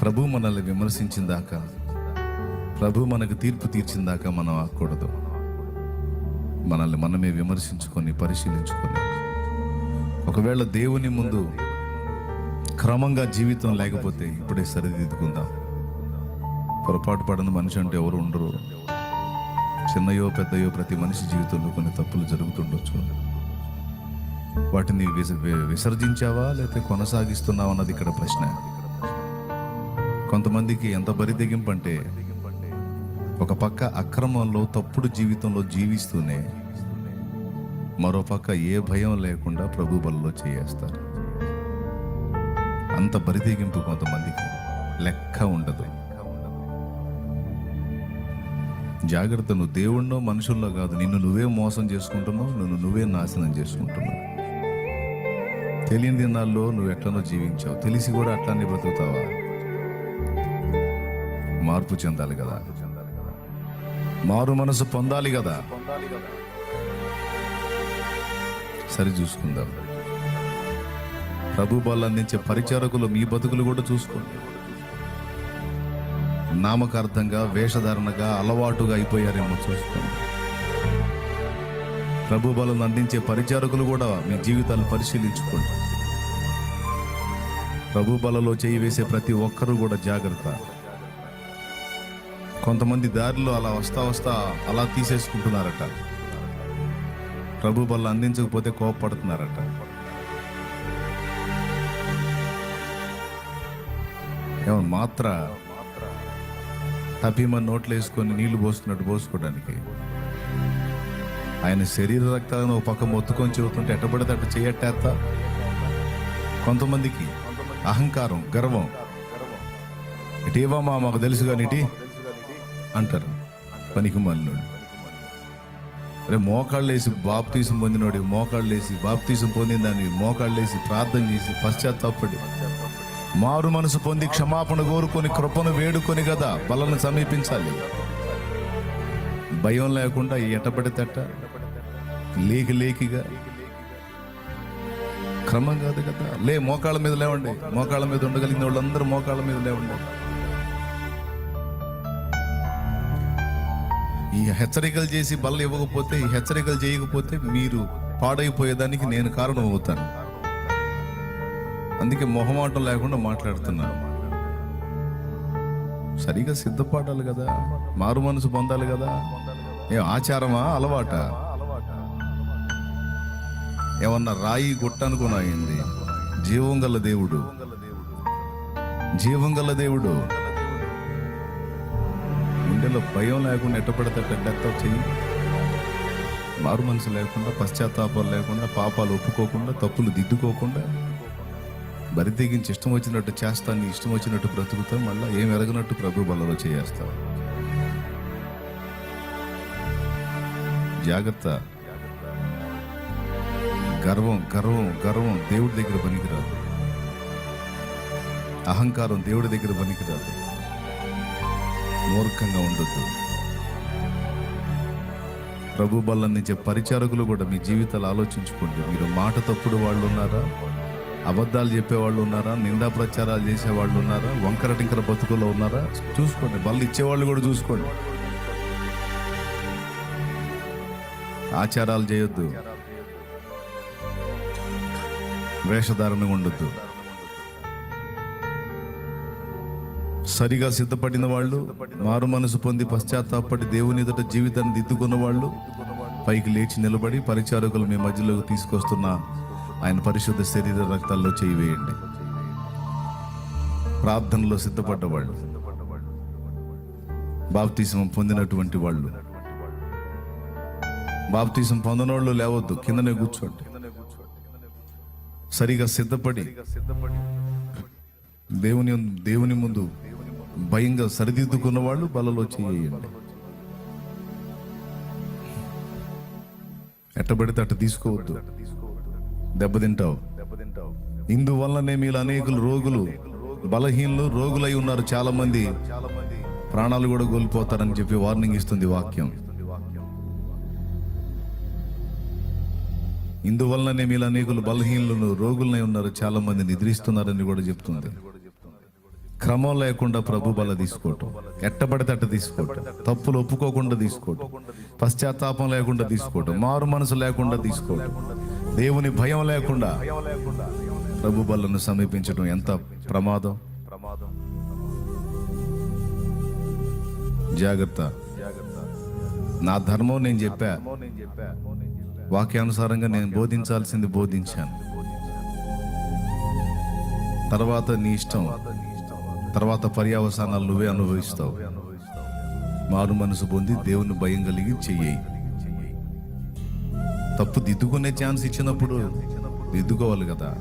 ప్రభు మనల్ని విమర్శించిందాక ప్రభు మనకు తీర్పు తీర్చిందాక మనం ఆకూడదు మనల్ని మనమే విమర్శించుకొని పరిశీలించుకొని. ఒకవేళ దేవుని ముందు క్రమంగా జీవితం లేకపోతే ఇప్పుడే సరిదిద్దుకుందాం. పొరపాటు పడని మనిషి అంటే ఎవరు ఉండరు. చిన్నయో పెద్దయో ప్రతి మనిషి జీవితంలో కొన్ని తప్పులు జరుగుతుండొచ్చు. వాటిని విస- విసర్జించావా లేకపోతే కొనసాగిస్తున్నావా అన్నది ఇక్కడ ప్రశ్న. కొంతమందికి ఎంత బరితెగింపు అంటే ఒక పక్క అక్రమంలో తప్పుడు జీవితంలో జీవిస్తూనే మరో పక్క ఏ భయం లేకుండా ప్రభు బలలో చేయేస్తారు. అంత బరితెగింపు కొంతమందికి లెక్క ఉండదు. జాగ్రత్త నువ్వు దేవుణ్ణో మనుషుల్లో కాదు నిన్ను నువ్వే మోసం చేసుకుంటున్నావు నిన్ను నువ్వే నాశనం చేసుకుంటున్నావు. తెలియని దినాల్లో నువ్వు ఎట్లనో జీవించావు. తెలిసి కూడా అట్లానే బ్రతుకుతావా? మార్పు చెందాలి కదా. మారు మనసు పొందాలి కదా. సరి చూసుకుందాం. ప్రభు బలు అందించే పరిచారకులు మీ బతుకులు కూడా చూసుకోండి. నామకార్థంగా వేషధారణగా అలవాటుగా అయిపోయారేమో చూసుకోండి. ప్రభు బలం అందించే పరిచారకులు కూడా మీ జీవితాలను పరిశీలించుకోండి. ప్రభు బలలో చేయి వేసే ప్రతి ఒక్కరూ కూడా జాగ్రత్త. కొంతమంది దారిలో అలా వస్తా వస్తా అలా తీసేసుకుంటున్నారట. ప్రభు బల్ల అందించకపోతే కోపపడుతున్నారట. ఏమో మాత్ర తప్పిమని నోట్లు వేసుకొని నీళ్ళు పోసుకున్నట్టు పోసుకోవడానికి. ఆయన శరీర రక్తాలను ఒక పక్క మొత్తుకొని చెబుతుంటే ఎట్టబడితే అట్ట చేయట్టేస్తా కొంతమందికి అహంకారం గర్వం. ఇటీవమ్మా మాకు తెలుసు కానీ ఇటీ అంటారు. పనికి మల్లుడు అరే మోకాళ్ళేసి బాప్తీసం పొందినోడి మోకాళ్ళేసి బాప్తీసం పొందిన దాన్ని మోకాళ్ళేసి ప్రార్థన చేసి పశ్చాత్తాపడి మారు మనసు పొంది క్షమాపణ కోరుకొని కృపను వేడుకొని కదా బలను సమీపించాలి. భయం లేకుండా ఎటపడితేట లేకి లేకిగా క్రమం కాదు కదా. లే మోకాళ్ళ మీద లేవండి మోకాళ్ళ మీద ఉండగలిగిన వాళ్ళందరూ మోకాళ్ళ మీద లేవండి. ఈ హెచ్చరికలు చేసి బల్ల ఇవ్వకపోతే ఈ హెచ్చరికలు చేయకపోతే మీరు పాడైపోయేదానికి నేను కారణం అవుతాను అందుకే మొహమాటం లేకుండా మాట్లాడుతున్నాను. సరిగా సిద్ధపడాలి కదా? మారు మనసు పొందాలి కదా? ఏ ఆచారమా అలవాట? ఏమన్నా రాయి గుట్టనుకున్నాయింది జీవం గల దేవుడు. జీవం గల దేవుడు. గుండెలో భయం లేకుండా ఎట్టపడితే డెత్ చెయ్యి. మారు మనసు లేకుండా పశ్చాత్తాపాలు లేకుండా పాపాలు ఒప్పుకోకుండా తప్పులు దిద్దుకోకుండా బరి తెగించి ఇష్టం వచ్చినట్టు చేస్తాను ఇష్టం వచ్చినట్టు బ్రతుకుతా మళ్ళీ ఏం ఎరగనట్టు ప్రభు బలలో చేస్తావు జాగ్రత్త. గర్వం గర్వం గర్వం దేవుడి దగ్గర పనికిరాదు. అహంకారం దేవుడి దగ్గర పనికిరాదు. మూర్ఖంగా ఉండొద్దు. ప్రభు బలందించే పరిచారకులు కూడా మీ జీవితాలు ఆలోచించుకోండి. మీరు మాట తప్పుడు వాళ్ళు ఉన్నారా? అబద్ధాలు చెప్పేవాళ్ళు ఉన్నారా? నిందా ప్రచారాలు చేసేవాళ్ళు ఉన్నారా? వంకర టింకర బతుకుల్లో ఉన్నారా? చూసుకోండి. బళ్ళు ఇచ్చేవాళ్ళు కూడా చూసుకోండి. ఆచారాలు చేయొద్దు. వేషధారణ ఉండొద్దు. సరిగా సిద్ధపడిన వాళ్ళు మారు మనసు పొంది పశ్చాత్తాపడి దేవుని ఎదుట జీవితాన్ని దిద్దుకున్న వాళ్ళు పైకి లేచి నిలబడి పరిచారకులు మీ మధ్యలోకి తీసుకొస్తున్న ఆయన పరిశుద్ధ శరీర రక్తాల్లో చేయివేయండి ప్రార్థనలో సిద్ధపడ్డవాళ్ళు బాప్తీసం పొందినటువంటి వాళ్ళు బాప్తీసం పొందనోళ్ళు లేవద్దు కిందనే కూర్చోండి. సరిగా సిద్ధపడి దేవుని దేవుని ముందు భయంగా సరిదిద్దుకున్న వాళ్ళు బలలో చేయండి. ఎట్టబడితే అట్ట తీసుకోవద్దు. దెబ్బతింటావు ఇందువల్లనే మీరు అనేకులు రోగులు బలహీనలు రోగులై ఉన్నారు చాలా మంది ప్రాణాలు కూడా కోల్పోతారని చెప్పి వార్నింగ్ ఇస్తుంది వాక్యం. ఇందువల్లనే మీరు అనేకులు బలహీనలను రోగులనే ఉన్నారు చాలా మంది నిద్రిస్తున్నారని కూడా చెప్తుంది. క్రమం లేకుండా ప్రభు బల తీసుకోవటం. ఎట్టబడితే అట్ట తీసుకోవటం. తప్పులు ఒప్పుకోకుండా తీసుకోవటం. పశ్చాత్తాపం లేకుండా తీసుకోవటం. మారు మనసు లేకుండా తీసుకోవటం. దేవుని భయం లేకుండా ప్రభు బలను సమీపించడం ఎంత ప్రమాదం? జాగ్రత్త. నా ధర్మం నేను చెప్పా. వాక్యానుసారంగా నేను బోధించాల్సింది బోధించాను. తర్వాత నీ ఇష్టం. తర్వాత పర్యావసానాలు నువ్వే అనుభవిస్తావు. మారు మనసు పొంది దేవుని భయం కలిగి చెయ్యి. తప్పు దిద్దుకునే ఛాన్స్ ఇచ్చినప్పుడు దిద్దుకోవాలి కదా.